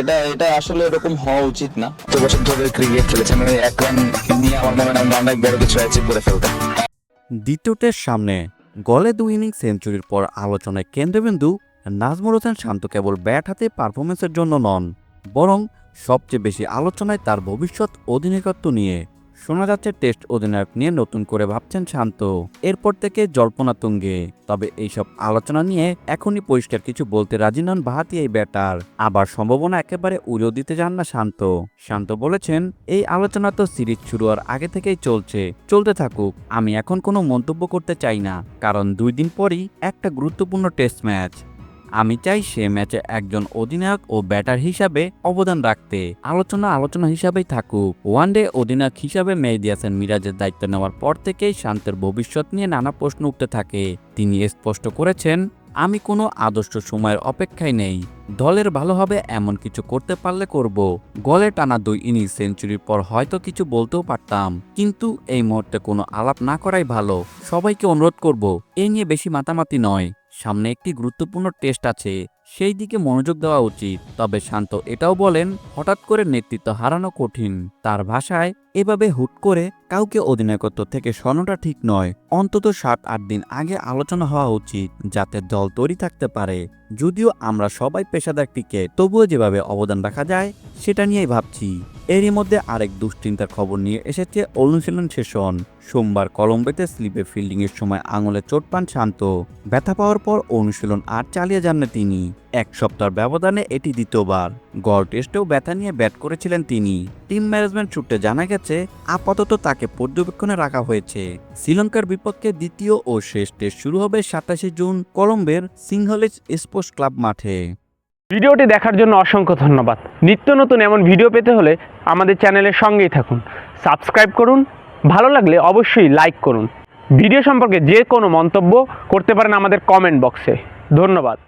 এটা এটা আসলে এরকম হওয়া উচিত না। তো বছর ধরে ক্রিকেট খেলেছে মানে এক রান নিয়ে আমার মনে হয় অনেক বড় কিছু অ্যাচিভ করে ফেলতে দ্বিতীয় টেস্ট সামনে গলে দুই ইনিংস সেঞ্চুরির পর আলোচনায় কেন্দ্রবিন্দু নাজমুল হোসেন শান্ত কেবল ব্যাট হাতে পারফরমেন্সের জন্য নন, বরং সবচেয়ে বেশি আলোচনায় তার ভবিষ্যৎ অধিনায়কত্ব নিয়ে। শোনা যাচ্ছে টেস্ট অধিনায়ক নিয়ে নতুন করে ভাবছেন শান্ত। এরপর থেকে জল্পনা তুঙ্গে। তবে এইসব আলোচনা নিয়ে এখনই পরিষ্কার কিছু বলতে রাজি নন বাহাতি এই ব্যাটার। আবার সম্ভাবনা একেবারে উড়িয়ে দিতে যান না শান্ত। শান্ত বলেছেন, এই আলোচনা তো সিরিজ শুরু হওয়ার আগে থেকেই চলছে। চলতে থাকুক, আমি এখন কোনো মন্তব্য করতে চাই না। কারণ দুই দিন পরই একটা গুরুত্বপূর্ণ টেস্ট ম্যাচ। আমি চাই সে ম্যাচে একজন অধিনায়ক ও ব্যাটার হিসাবে অবদান রাখতে। আলোচনা আলোচনা হিসাবেই থাকুক। ওয়ানডে অধিনায়ক হিসাবে মেহেদি হাসান মিরাজের দায়িত্ব নেওয়ার পর থেকেই শান্তের ভবিষ্যৎ নিয়ে নানা প্রশ্ন উঠতে থাকে। তিনি স্পষ্ট করেছেন, আমি কোনো আদর্শ সময়ের অপেক্ষায় নেই। দলের ভালো হবে এমন কিছু করতে পারলে করব। গলে টানা দুই ইনিংস সেঞ্চুরির পর হয়তো কিছু বলতেও পারতাম। কিন্তু এই মুহূর্তে কোনো আলাপ না করাই ভালো। সবাইকে অনুরোধ করব, এ নিয়ে বেশি মাতামাতি নয়। সামনে একটি গুরুত্বপূর্ণ টেস্ট আছে, সেই দিকে মনোযোগ দেওয়া উচিত। তবে শান্ত এটাও বলেন, হঠাৎ করে নেতৃত্ব হারানো কঠিন। তার ভাষায়, এভাবে হুট করে কাউকে অধিনায়কত্ব থেকে সরানোটা ঠিক নয়। অন্তত সাত, আট দিন আগে আলোচনা হওয়া উচিত, যাতে দল তৈরি থাকতে পারে। যদিও আমরা সবাই পেশাদার ক্রিকেট, তবুও যেভাবে অবদান রাখা যায়, সেটা নিয়েই ভাবছি। এরই মধ্যে আরেক দুশ্চিন্তার খবর নিয়ে এসেছে অনুশীলন সেশন সোমবার কলম্বোতে স্লিপে ফিল্ডিংয়ের সময় আঙুলে চোট পান শান্ত। ব্যথা পাওয়ার পর অনুশীলন আর চালিয়ে যান না তিনি। এক সপ্তাহ ব্যবধানে এটি দ্বিতীয়বার। গড় টেস্টেও ব্যথা নিয়ে ব্যাট করেছিলেন তিনি। টিম ম্যানেজমেন্ট সূত্রে জানা গেছে, আপাতত তাকে পর্যবেক্ষণে রাখা হয়েছে। শ্রীলঙ্কার বিপক্ষে দ্বিতীয় ও শেষ টেস্ট শুরু হবে সাতাশে জুন কলম্বের সিংহলিজ স্পোর্টস ক্লাব মাঠে। ভিডিওটি দেখার জন্য অসংখ্য ধন্যবাদ। নিত্য নতুন এমন ভিডিও পেতে হলে আমাদের চ্যানেলের সঙ্গেই থাকুন। সাবস্ক্রাইব করুন, ভালো লাগলে অবশ্যই লাইক করুন। ভিডিও সম্পর্কে যে কোনো মন্তব্য করতে পারেন আমাদের কমেন্ট বক্সে। ধন্যবাদ।